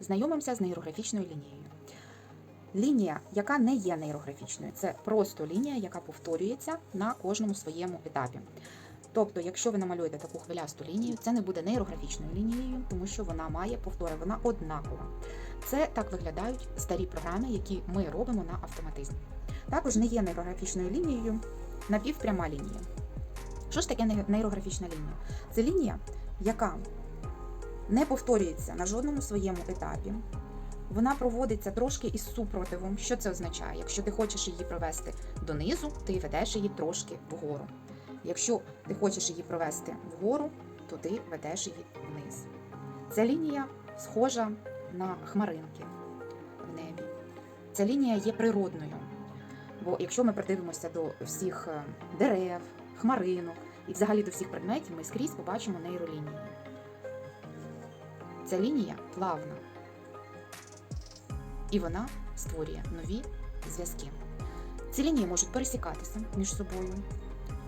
Знайомимося з нейрографічною лінією. Лінія, яка не є нейрографічною, це просто лінія, яка повторюється на кожному своєму етапі. Тобто, якщо ви намалюєте таку хвилясту лінію, це не буде нейрографічною лінією, тому що вона має повтори, вона однакова. Це так виглядають старі програми, які ми робимо на автоматизмі. Також не є нейрографічною лінією напівпряма лінія. Що ж таке нейрографічна лінія? Це лінія, яка не повторюється на жодному своєму етапі. Вона проводиться трошки із супротивом. Що це означає? Якщо ти хочеш її провести донизу, ти ведеш її трошки вгору. Якщо ти хочеш її провести вгору, то ти ведеш її вниз. Ця лінія схожа на хмаринки в небі. Ця лінія є природною. Бо якщо ми придивимося до всіх е, дерев, хмаринок і взагалі до всіх предметів, ми скрізь побачимо нейролінії. Ця лінія плавна. І вона створює нові зв'язки. Ці лінії можуть пересікатися між собою,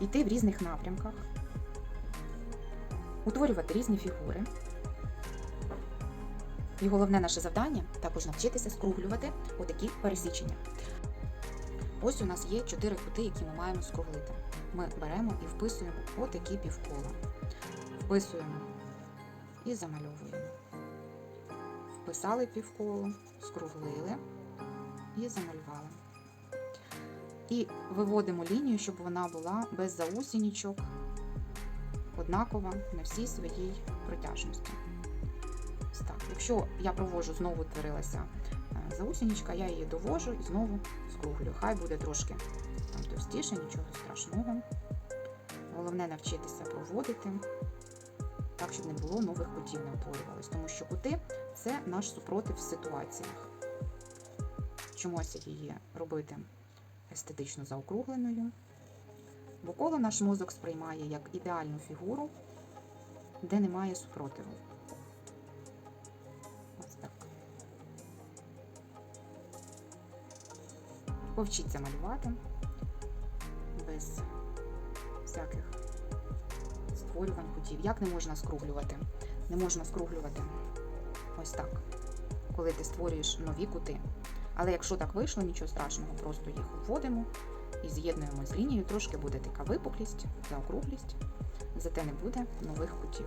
йти в різних напрямках, утворювати різні фігури. І головне наше завдання також навчитися скруглювати отакі пересічення. Ось у нас є чотири кути, які ми маємо скруглити. Ми беремо і вписуємо отакі півкола. Вписуємо і замальовуємо. Вписали півколо, скруглили і замалювали. І виводимо лінію, щоб вона була без заусінічок, однакова на всій своїй протяжності. Так. Якщо я провожу, знову творилася е, заусінічка, я її довожу і знову скруглю. Хай буде трошки там товстіше, нічого страшного. Головне навчитися проводити так, щоб не було нових кутів не утворювалось. Тому що кути це наш супротив в ситуаціях. Чомусь її робити естетично заокругленою. Бо коло наш мозок сприймає як ідеальну фігуру, де немає супротиву. Ось так. Повчіться малювати без всяких створювань кутів. Як не можна скруглювати? Не можна скруглювати ось так, коли ти створюєш нові кути. Але якщо так вийшло, нічого страшного, просто їх вводимо і з'єднуємо з лінією. Трошки буде така випуклість, заокруглість, зате не буде нових кутів.